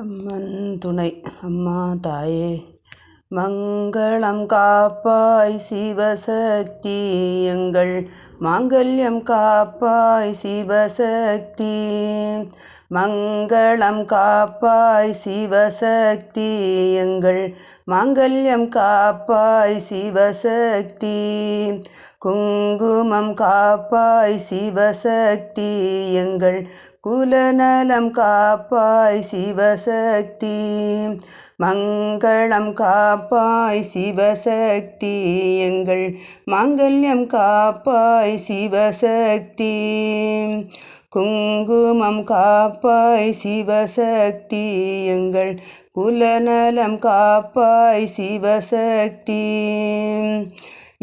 அம்மன் துணை. அம்மா தாயே மங்களம் காப்பாய் சிவசக்தி. எங்கள் மாங்கல்யம் காப்பாய் சிவசக்தி. மங்களம் காப்பாய் சிவசக்தி. எங்கள் மாங்கல்யம் காப்பாய் சிவசக்தி. குங்குமம் காப்பாய் சிவசக்தி எங்கள் குலநலம் காப்பாய் சிவசக்தி. மங்களம் காப்பாய் சிவசக்தி எங்கள் மாங்கல்யம் காப்பாய் சிவசக்தி. குங்குமம் காப்பாய் சிவசக்தி எங்கள் குலநலம் காப்பாய் சிவசக்தி.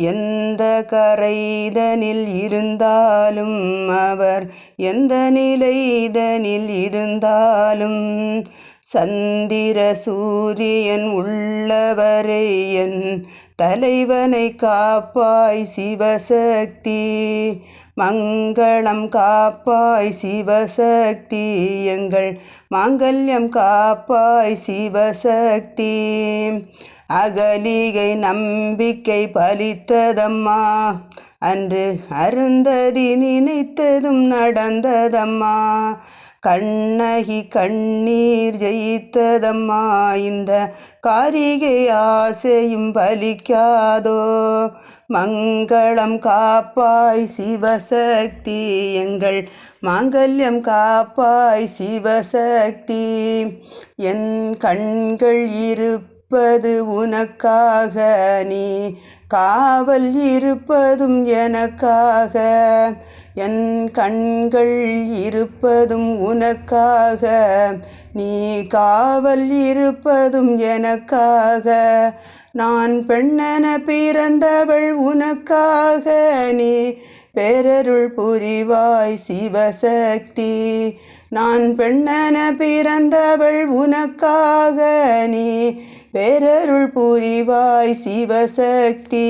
எந்த கரைதனில் இருந்தாலும் அவர் எந்த நிலைதனில் இருந்தாலும் சந்திர சூரியன் உள்ளவரே என் தலைவனை காப்பாய் சிவசக்தி. மங்களம் காப்பாய் சிவசக்தி. எங்கள் மாங்கல்யம் காப்பாய் சிவசக்தி. அகலிகை நம்பிக்கை பலித்ததம்மா. அன்று அருந்ததி நினைத்ததும் நடந்ததம்மா. கண்ணகி கண்ணீர் ஜெயித்ததம்மா இந்த காரிகை ஆசையும் பலிக்காதோ? மங்களம் காப்பாய் சிவசக்தி எங்கள் மாங்கல்யம் காப்பாய் சிவசக்தி. என் கண்கள் இருப்ப இருப்பது உனக்காக நீ காவல் இருப்பதும் எனக்காக. என் கண்கள் இருப்பதும் உனக்காக நீ காவல் இருப்பதும் எனக்காக. நான் பெண்ணென பிறந்தவள் உனக்காக நீ பேரருள் புரிவாய் சிவசக்தி. நான் பெண்ணன பிறந்தவள் உனக்காக நீ. பேரருள் புரிவாய் சிவசக்தி.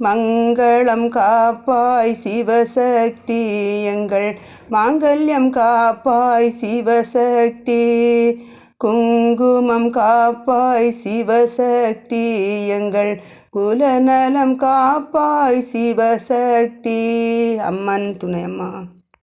மங்களம் காப்பாய் சிவசக்தி. எங்கள் மாங்கல்யம் காப்பாய் சிவசக்தி. குங்குமம் காப்பாய் சிவசக்தி எங்கள் குலநலம் காப்பாய் சிவசக்தி. அம்மன் துணையம்மா.